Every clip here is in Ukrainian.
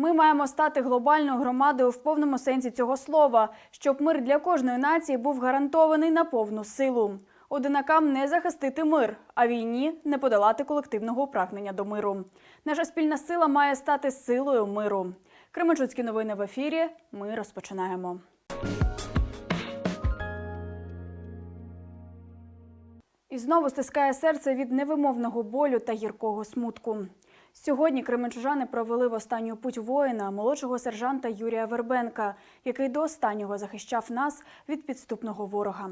Ми маємо стати глобальною громадою в повному сенсі цього слова, щоб мир для кожної нації був гарантований на повну силу. Одинакам не захистити мир, а війні не подолати колективного прагнення до миру. Наша спільна сила має стати силою миру. Кременчуцькі новини в ефірі. Ми розпочинаємо. І знову стискає серце від невимовного болю та гіркого смутку. Сьогодні кременчужани провели в останню путь воїна, молодшого сержанта Юрія Вербенка, який до останнього захищав нас від підступного ворога.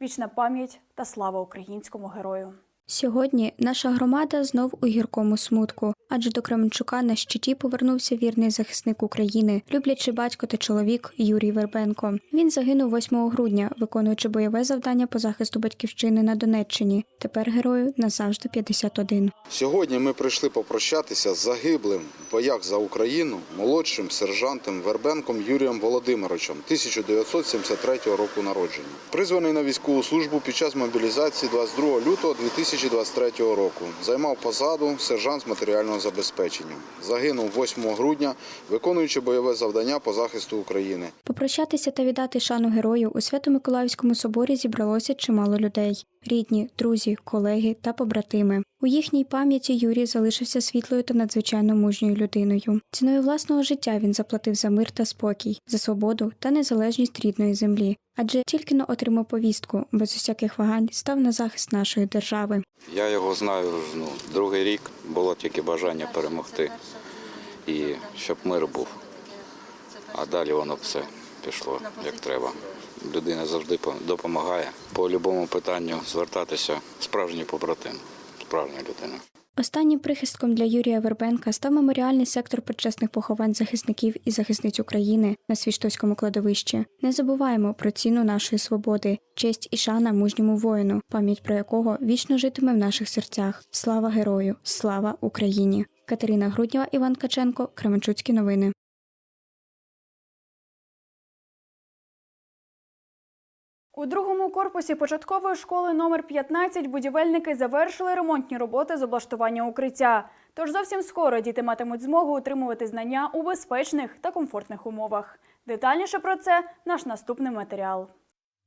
Вічна пам'ять та слава українському герою. Сьогодні наша громада знов у гіркому смутку, адже до Кременчука на щиті повернувся вірний захисник України, люблячий батько та чоловік Юрій Вербенко. Він загинув 8 грудня, виконуючи бойове завдання по захисту батьківщини на Донеччині. Тепер герою назавжди 51. Сьогодні ми прийшли попрощатися з загиблим в боях за Україну молодшим сержантом Вербенком Юрієм Володимировичем 1973 року народження. Призваний на військову службу під час мобілізації 22 лютого 2023 року. Займав посаду сержант з матеріального забезпечення. Загинув 8 грудня, виконуючи бойове завдання по захисту України. Попрощатися та віддати шану герою у Свято-Миколаївському соборі зібралося чимало людей: рідні, друзі, колеги та побратими. У їхній пам'яті Юрій залишився світлою та надзвичайно мужньою людиною. Ціною власного життя він заплатив за мир та спокій, за свободу та незалежність рідної землі. Адже тільки но отримав повістку, без усяких вагань став на захист нашої держави. Я його знаю ну, другий рік, було тільки бажання перемогти і щоб мир був. А далі воно все пішло як треба. Людина завжди по- допомагає. По будь-якому питанню звертатися справжній побратим, справжня людина. Останнім прихистком для Юрія Вербенка став меморіальний сектор почесних поховань захисників і захисниць України на Свіштовському кладовищі. Не забуваємо про ціну нашої свободи, честь і шана мужньому воїну, пам'ять про якого вічно житиме в наших серцях. Слава герою! Слава Україні! Катерина Груднєва, Іван Каченко, Кременчуцькі новини. У другому корпусі початкової школи номер 15 будівельники завершили ремонтні роботи з облаштування укриття. Тож зовсім скоро діти матимуть змогу отримувати знання у безпечних та комфортних умовах. Детальніше про це наш наступний матеріал.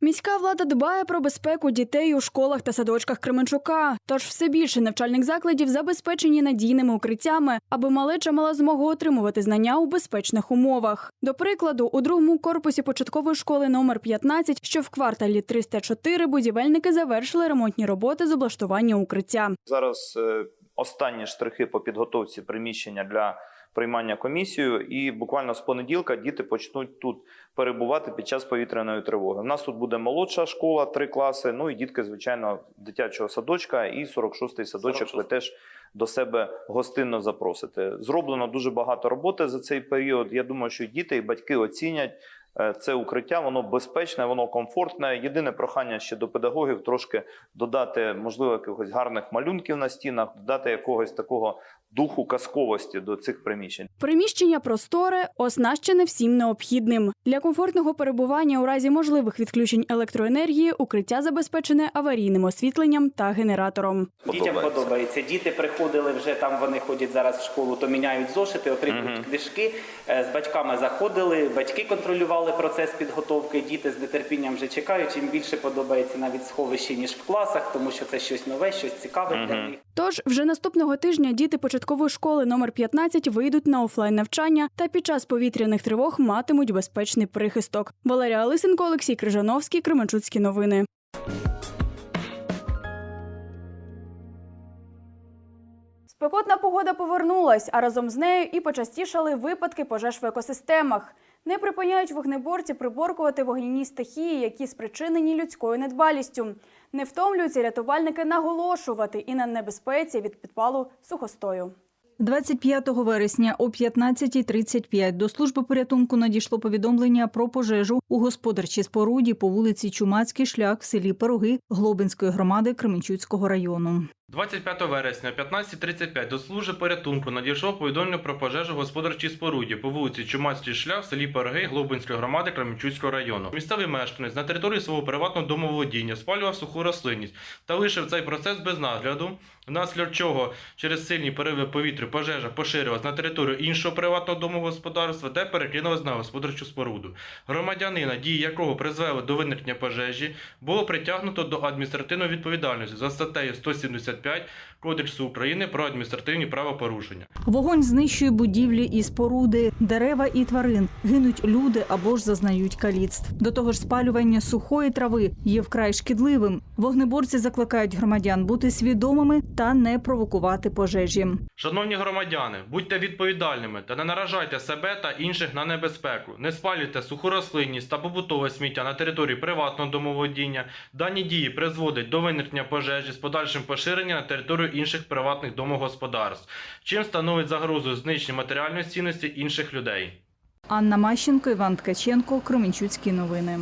Міська влада дбає про безпеку дітей у школах та садочках Кременчука. Тож все більше навчальних закладів забезпечені надійними укриттями, аби малеча мала змогу отримувати знання у безпечних умовах. До прикладу, у другому корпусі початкової школи номер 15, що в кварталі 304, будівельники завершили ремонтні роботи з облаштування укриття. Зараз е, останні штрихи по підготовці приміщення для приймання комісію, і буквально з понеділка діти почнуть тут перебувати під час повітряної тривоги. У нас тут буде молодша школа, три класи. Ну і дітки, звичайно, дитячого садочка і 46-й садочок. Ви теж до себе гостинно запросите. Зроблено дуже багато роботи за цей період. Я думаю, що діти і батьки оцінять. Е, Це укриття, воно безпечне, воно комфортне. Єдине прохання ще до педагогів трошки додати, можливо, якихось гарних малюнків на стінах, додати якогось такого духу казковості до цих приміщень. Приміщення просторе, оснащене всім необхідним. Для комфортного перебування у разі можливих відключень електроенергії укриття забезпечене аварійним освітленням та генератором. Дітям подобається. Діти приходили вже там. Вони ходять зараз в школу, то міняють зошити, отримують книжки. Е, З батьками заходили, батьки контролювали процес підготовки. Діти з нетерпінням вже чекають. Їм більше подобається навіть сховище ніж в класах, тому що це щось нове, щось цікаве для них. Тож вже наступного тижня діти початкової школи номер 15 вийдуть на офлайн навчання та під час повітряних тривог матимуть безпечний прихисток. Валерія Лисенко, Олексій Крижановський, Кременчуцькі новини. Спекотна погода повернулась, а разом з нею і почастішали випадки пожеж в екосистемах. Не припиняють вогнеборці приборкувати вогняні стихії, які спричинені людською недбалістю. Не втомлюються рятувальники наголошувати і на небезпеці від підпалу сухостою. 25 вересня о 15.35 до служби порятунку надійшло повідомлення про пожежу у господарчій споруді по вулиці Чумацький шлях в селі Пироги Глобинської громади Кременчуцького району. 25 вересня о 15.35 до служби порятунку надійшло повідомлення про пожежу в господарчій споруді по вулиці Чумацький шлях в селі Пироги Глобинської громади Кременчуцького району. Місцевий мешканець на території свого приватного домоволодіння спалював суху рослинність та лишив цей процес без нагляду, внаслідок чого через сильні пориви повітря пожежа поширилась на територію іншого приватного домогосподарства, де перекинулась на господарчу споруду. Громадянина, дії якого призвели до виникнення пожежі, було притягнуто до адміністративної відповідальності за статтею 175 Кодексу України про адміністративні правопорушення. Вогонь знищує будівлі і споруди, дерева і тварин. Гинуть люди або ж зазнають каліцтв. До того ж, спалювання сухої трави є вкрай шкідливим. Вогнеборці закликають громадян бути свідомими та не провокувати пожежі. Шановні громадяни, будьте відповідальними та не наражайте себе та інших на небезпеку. Не спалюйте суху рослинність та побутове сміття на території приватного домоволодіння. Дані дії призводять до виникнення пожежі з подальшим поширенням на територію інших приватних домогосподарств, чим становить загрозу знищення матеріальної цінності інших людей. Анна Мащенко, Іван Ткаченко, Кременчуцькі новини.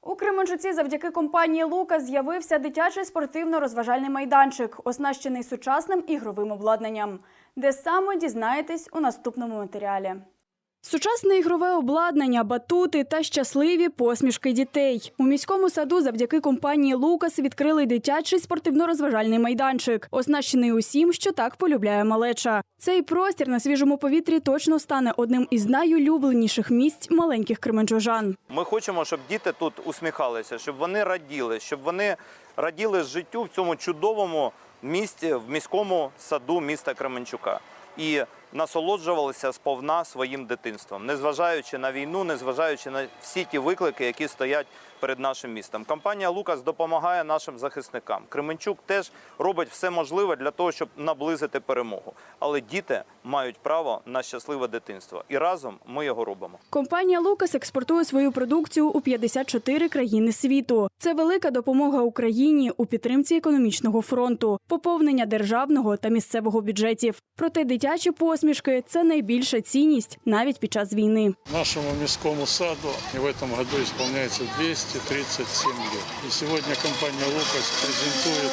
У Кременчуці завдяки компанії Лука з'явився дитячий спортивно-розважальний майданчик, оснащений сучасним ігровим обладнанням. Де саме дізнаєтесь у наступному матеріалі. Сучасне ігрове обладнання, батути та щасливі посмішки дітей. У міському саду завдяки компанії Лукас відкрили дитячий спортивно-розважальний майданчик, оснащений усім, що так полюбляє малеча. Цей простір на свіжому повітрі точно стане одним із найулюбленіших місць маленьких кременчужан. Ми хочемо, щоб діти тут усміхалися, щоб вони раділи, щоб вони раділи життю в цьому чудовому місті, в міському саду міста Кременчука. І насолоджувалися сповна своїм дитинством, незважаючи на війну, незважаючи на всі ті виклики, які стоять перед нашим містом. Компанія Лукас допомагає нашим захисникам. Кременчук теж робить все можливе для того, щоб наблизити перемогу. Але діти мають право на щасливе дитинство, і разом ми його робимо. Компанія Лукас експортує свою продукцію у 54 країни світу. Це велика допомога Україні у підтримці економічного фронту, поповнення державного та місцевого бюджетів. Проте дитячі посмішки це найбільша цінність навіть під час війни. Нашему мирскому саду в этом году исполняется 237 лет. И сегодня компания «Лукас» презентует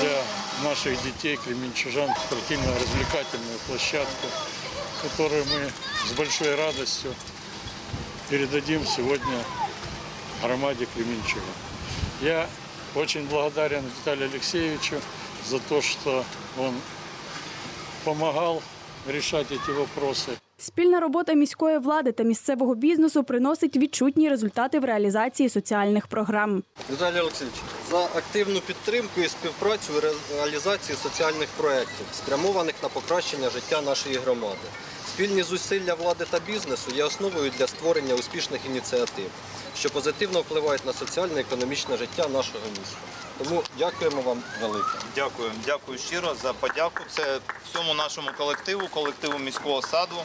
для наших детей, кременчужан, спортивно-развлекательную площадку, которую мы с большой радостью передадим сегодня громаде Кременчуга. Я очень благодарен Виталию Алексеевичу за то, что он помогал решать эти вопросы. Спільна робота міської влади та місцевого бізнесу приносить відчутні результати в реалізації соціальних програм. Віталій Олексійович, за активну підтримку і співпрацю в реалізації соціальних проєктів, спрямованих на покращення життя нашої громади. Спільні зусилля влади та бізнесу є основою для створення успішних ініціатив, що позитивно впливають на соціальне і економічне життя нашого міста. Тому дякуємо вам велике. Дякую, дякую щиро за подяку. Це всьому нашому колективу, колективу міського саду.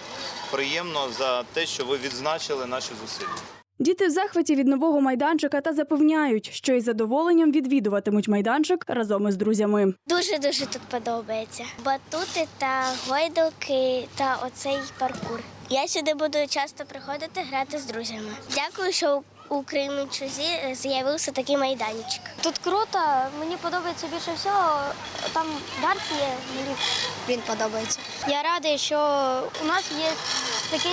Приємно за те, що ви відзначили наші зусилля. Діти в захваті від нового майданчика та запевняють, що із задоволенням відвідуватимуть майданчик разом із друзями. Дуже дуже тут подобається. Батути та гойдалки та оцей паркур. Я сюди буду часто приходити грати з друзями. Дякую, що у Кременчузі з'явився такий майданчик. Тут круто, мені подобається більше всього. Там дарт є, мені він подобається. Я радий, що у нас є такий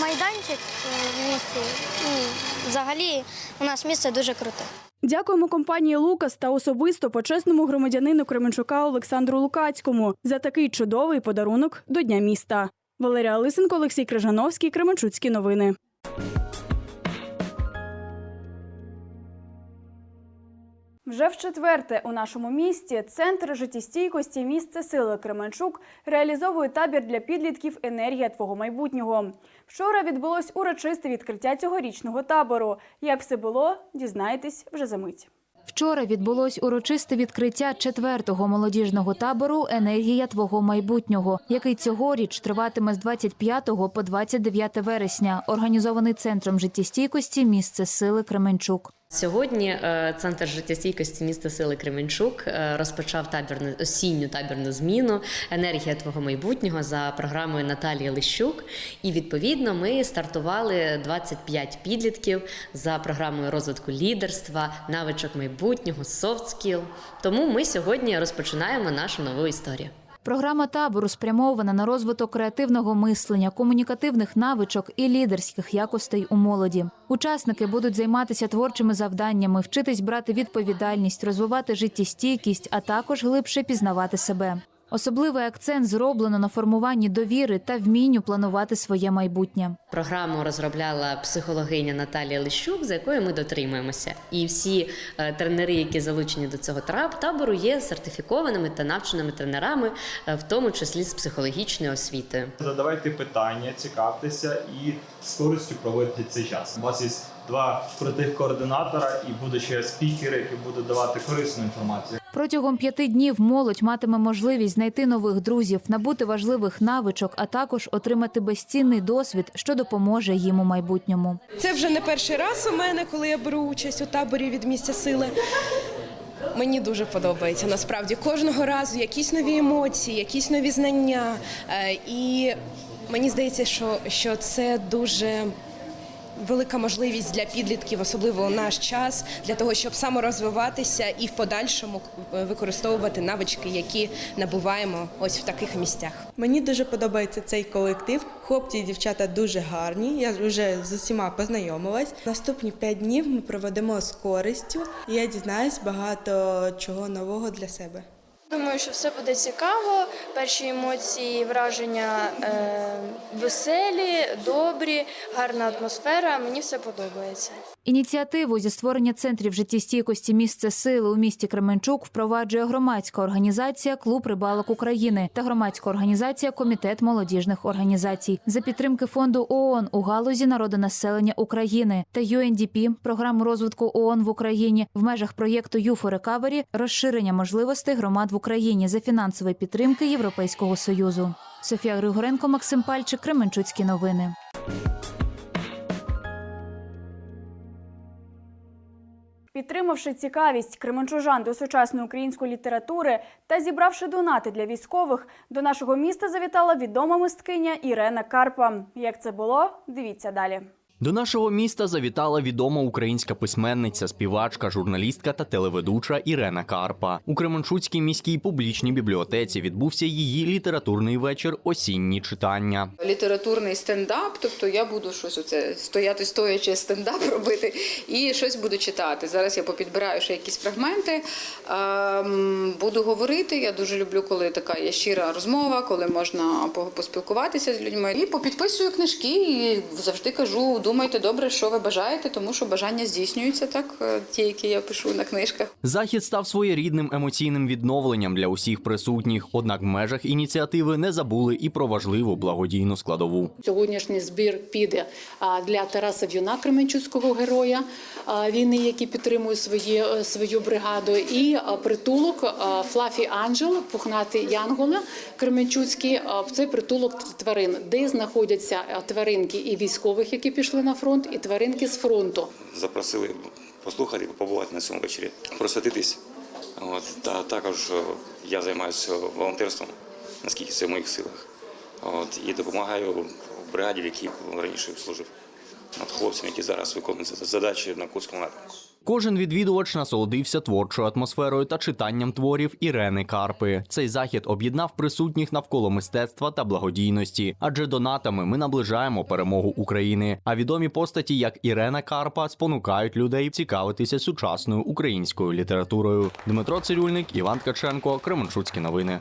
майданчик е, в місті. І взагалі у нас місце дуже круте. Дякуємо компанії Лукас та особисто почесному громадянину Кременчука Олександру Лукацькому за такий чудовий подарунок до Дня міста. Валерія Лисенко, Олексій Крижановський, Кременчуцькі новини. Вже в четверте у нашому місті центр життєстійкості місце сили Кременчук реалізовує табір для підлітків Енергія твого майбутнього. Вчора відбулось урочисте відкриття цьогорічного табору. Як все було, дізнаєтесь вже за мить. Вчора відбулось урочисте відкриття четвертого молодіжного табору Енергія твого майбутнього, який цьогоріч триватиме з 25 по 29 вересня, організований центром життєстійкості місце сили Кременчук. Сьогодні е, центр життєстійкості міста Сили Кременчук е, розпочав табірну осінню табірну зміну енергія твого майбутнього за програмою Наталії Лищук. І відповідно ми стартували 25 підлітків за програмою розвитку лідерства, навичок майбутнього, soft skill. Тому ми сьогодні розпочинаємо нашу нову історію. Програма табору спрямована на розвиток креативного мислення, комунікативних навичок і лідерських якостей у молоді. Учасники будуть займатися творчими завданнями, вчитись брати відповідальність, розвивати життєстійкість, а також глибше пізнавати себе. Особливий акцент зроблено на формуванні довіри та вмінню планувати своє майбутнє. Програму розробляла психологиня Наталія Лищук, за якою ми дотримуємося. І всі е, тренери, які залучені до цього табору, є сертифікованими та навченими тренерами, е, в тому числі з психологічною освітою. Задавайте питання, цікавтеся і з користю проводьте цей час. У вас є два крутих координатора і будуть ще спікери, які будуть давати корисну інформацію. Протягом п'яти днів молодь матиме можливість знайти нових друзів, набути важливих навичок, а також отримати безцінний досвід, що допоможе їм у майбутньому. Це вже не перший раз у мене, коли я беру участь у таборі від місця сили. Мені дуже подобається насправді кожного разу якісь нові емоції, якісь нові знання. Е, І мені здається, що, що це дуже велика можливість для підлітків, особливо наш час, для того, щоб саморозвиватися і в подальшому е, використовувати навички, які набуваємо ось в таких місцях. Мені дуже подобається цей колектив. Хлопці і дівчата дуже гарні. Я вже з усіма познайомилась. Наступні п'ять днів ми проведемо з користю, і я дізнаюсь багато чого нового для себе. Думаю, що все буде цікаво. Перші емоції, враження е, веселі, добрі, гарна атмосфера. Мені все подобається. Ініціативу зі створення центрів життєстійкості місце сили у місті Кременчук впроваджує громадська організація Клуб рибалок України та громадська організація Комітет молодіжних організацій за підтримки фонду ООН у галузі народонаселення України та UNDP, програму розвитку ООН в Україні в межах проєкту «Юфо Рекавері розширення можливостей громад в Україні за фінансової підтримки Європейського союзу. Софія Григоренко, Максим Пальчик, Кременчуцькі новини. Підтримавши цікавість кременчужан до сучасної української літератури та зібравши донати для військових, до нашого міста завітала відома мисткиня Ірена Карпа. Як це було? Дивіться далі. До нашого міста завітала відома українська письменниця, співачка, журналістка та телеведуча Ірена Карпа. У Кременчуцькій міській публічній бібліотеці відбувся її літературний вечір Осінні читання. літературний стендап, тобто я буду щось оце стояти стоячи стендап робити і щось буду читати. Зараз я попідбираю ще якісь фрагменти, ем, буду говорити. Я дуже люблю, коли така є щира розмова, коли можна по- поспілкуватися з людьми. І попідписую книжки і завжди кажу: думайте добре, що ви бажаєте, тому що бажання здійснюються так, е, ті, які я пишу на книжках. Захід став своєрідним емоційним відновленням для усіх присутніх. Однак в межах ініціативи не забули і про важливу благодійну складову. Сьогоднішній збір піде для Тараса В'юна, Кременчуцького героя війни, який підтримує своє, е, свою бригаду, і притулок Флафі Анджел, пухнатий Янгола Кременчуцький. Це притулок тварин, де знаходяться тваринки і військових, які пішли на фронт, і тваринки з фронту. запросили послухати, побувати на цьому вечорі, просвітитись. От, та також е, я займаюся волонтерством, наскільки це в моїх силах. От, і допомагаю бригаді, в якій раніше служив. От, хлопцям, які зараз виконують задачі на Курському напрямку. Кожен відвідувач насолодився творчою атмосферою та читанням творів Ірени Карпи. Цей захід об'єднав присутніх навколо мистецтва та благодійності, адже донатами ми наближаємо перемогу України. А відомі постаті, як Ірена Карпа, спонукають людей цікавитися сучасною українською літературою. Дмитро Цирюльник, Іван Ткаченко, Кременчуцькі новини.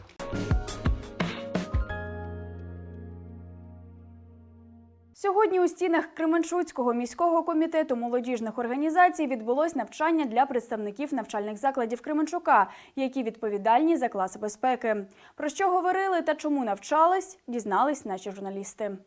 Сьогодні у стінах Кременчуцького міського комітету молодіжних організацій відбулось навчання для представників навчальних закладів Кременчука, які відповідальні за класи безпеки. Про що говорили та чому навчались, дізнались наші журналісти.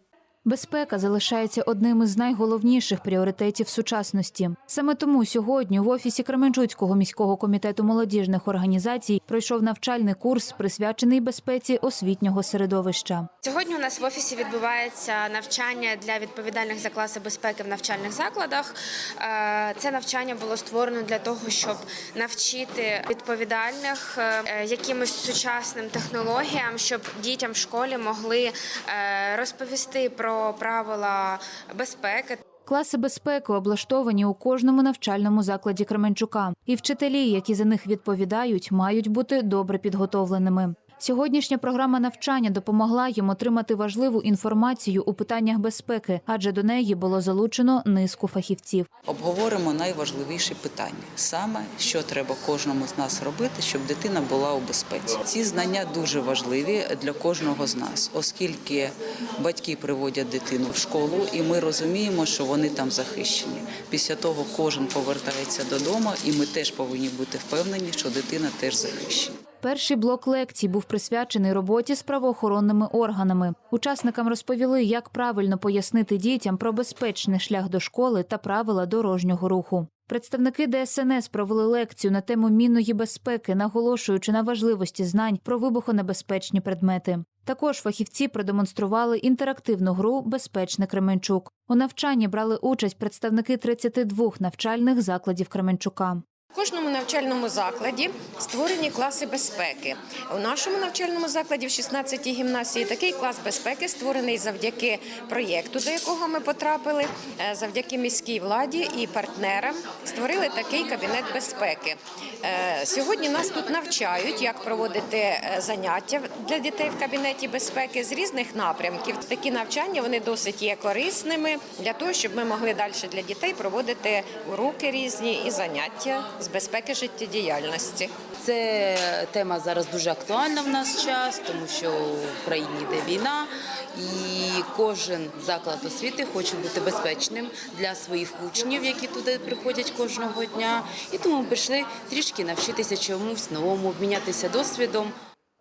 Безпека залишається одним із найголовніших пріоритетів сучасності. Саме тому сьогодні в офісі Кременчуцького міського комітету молодіжних організацій пройшов навчальний курс, присвячений безпеці освітнього середовища. Сьогодні у нас в офісі відбувається навчання для відповідальних за класи безпеки в навчальних закладах. Е, Це навчання було створено для того, щоб навчити відповідальних е, якимось сучасним технологіям, щоб дітям в школі могли е, розповісти про правила безпеки. Класи безпеки облаштовані у кожному навчальному закладі Кременчука, і вчителі, які за них відповідають, мають бути добре підготовленими. Сьогоднішня програма навчання допомогла їм отримати важливу інформацію у питаннях безпеки, адже до неї було залучено низку фахівців. Обговоримо найважливіші питання: саме що треба кожному з нас робити, щоб дитина була у безпеці. Ці знання дуже важливі для кожного з нас, оскільки батьки приводять дитину в школу, і ми розуміємо, що вони там захищені. Після того кожен повертається додому, і ми теж повинні бути впевнені, що дитина теж захищена. Перший блок лекцій був присвячений роботі з правоохоронними органами. Учасникам розповіли, як правильно пояснити дітям про безпечний шлях до школи та правила дорожнього руху. Представники ДСНС провели лекцію на тему мінної безпеки, наголошуючи на важливості знань про вибухонебезпечні предмети. Також фахівці продемонстрували інтерактивну гру Безпечний Кременчук. У навчанні брали участь представники 32 навчальних закладів Кременчука. Кожному навчальному закладі створені класи безпеки. У нашому навчальному закладі в 16-й гімнасії такий клас безпеки створений завдяки проєкту, до якого ми потрапили, е, завдяки міській владі і партнерам створили такий кабінет безпеки. Е, Сьогодні нас тут навчають, як проводити е, заняття для дітей в кабінеті безпеки з різних напрямків. Такі навчання вони досить є корисними для того, щоб ми могли далі для дітей проводити уроки різні і заняття з безпеки життєдіяльності. Це тема зараз дуже актуальна в наш час, тому що в країні йде війна, і кожен заклад освіти хоче бути безпечним для своїх учнів, які туди приходять кожного дня. І тому ми прийшли трішки навчитися чомусь новому, обмінятися досвідом.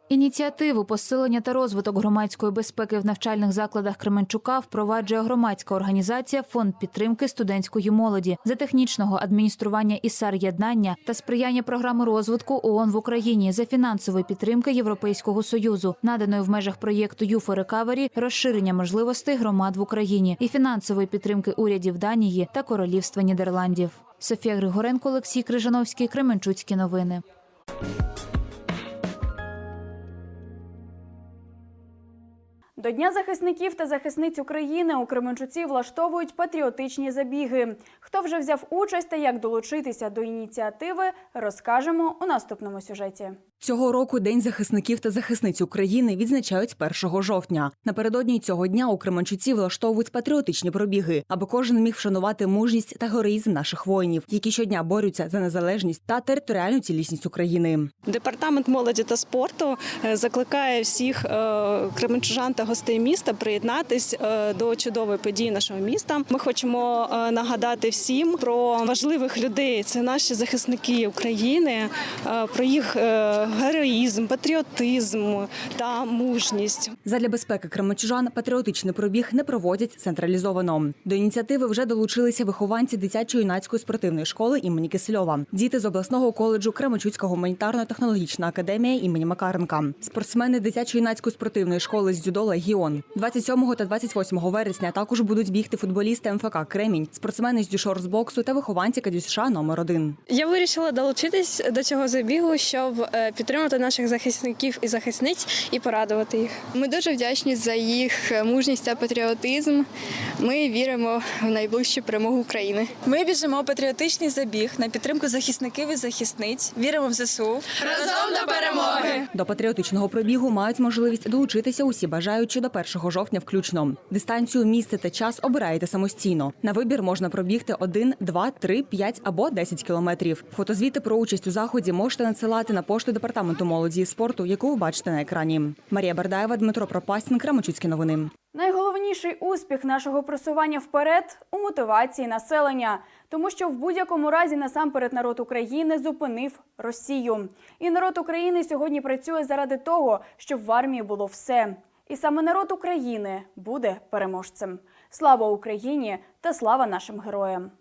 Ініціативу посилення та розвиток громадської безпеки в навчальних закладах Кременчука впроваджує громадська організація Фонд підтримки студентської молоді за технічного адміністрування ІСАР єднання та сприяння програми розвитку ООН в Україні за фінансової підтримки Європейського союзу, наданої в межах проєкту «ЮФО Рекавері» розширення можливостей громад в Україні і фінансової підтримки урядів Данії та Королівства Нідерландів. Софія Григоренко, Олексій Крижановський, Кременчуцькі новини. До Дня захисників та захисниць України у Кременчуці влаштовують патріотичні забіги. Хто вже взяв участь та як долучитися до ініціативи, розкажемо у наступному сюжеті. Цього року День захисників та захисниць України відзначають 1 жовтня. Напередодні цього дня у Кременчуці влаштовують патріотичні пробіги, аби кожен міг вшанувати мужність та героїзм наших воїнів, які щодня борються за незалежність та територіальну цілісність України. Департамент молоді та спорту е, закликає всіх е, кременчужан та гостей міста приєднатись е, до чудової події нашого міста. Ми хочемо нагадати всім про важливих людей. Це наші захисники України, про їх героїзм, патріотизм та мужність. Задля безпеки кременчужан патріотичний пробіг не проводять централізовано. До ініціативи вже долучилися вихованці дитячо-юнацької спортивної школи імені Кисельова, діти з обласного коледжу Кременчуцька гуманітарно-технологічна академія імені Макаренка, спортсмени дитячо-юнацької спортивної школи з дзюдо Легіон. 27 та 28 вересня також будуть бігти футболісти МФК Кремінь, спортсмени з дюшор з боксу та вихованці КДЮСШ номер 1 Я вирішила долучитись до цього забігу, щоб е, підтримати наших захисників і захисниць і порадувати їх. Ми дуже вдячні за їх мужність та патріотизм. Ми віримо в найближчу перемогу України. Ми біжимо патріотичний забіг на підтримку захисників і захисниць. Віримо в ЗСУ. Разом до перемоги! До патріотичного пробігу мають можливість долучитися усі бажаючі до 1 жовтня включно. Дистанцію, місце та час обираєте самостійно. На вибір можна пробігти 1, 2, 3, 5 або 10 кілометрів. Фотозвіти про участь у заході можете надсилати на пошту департаменту молоді і спорту, яку ви бачите на екрані. Марія Бердаєва, Дмитро Пропастін, Крамочуцькі новини. Найголовніший успіх нашого просування вперед у мотивації населення, тому що в будь-якому разі насамперед народ України зупинив Росію. І народ України сьогодні працює заради того, щоб в армії було все: І саме народ України буде переможцем. Слава Україні та слава нашим героям!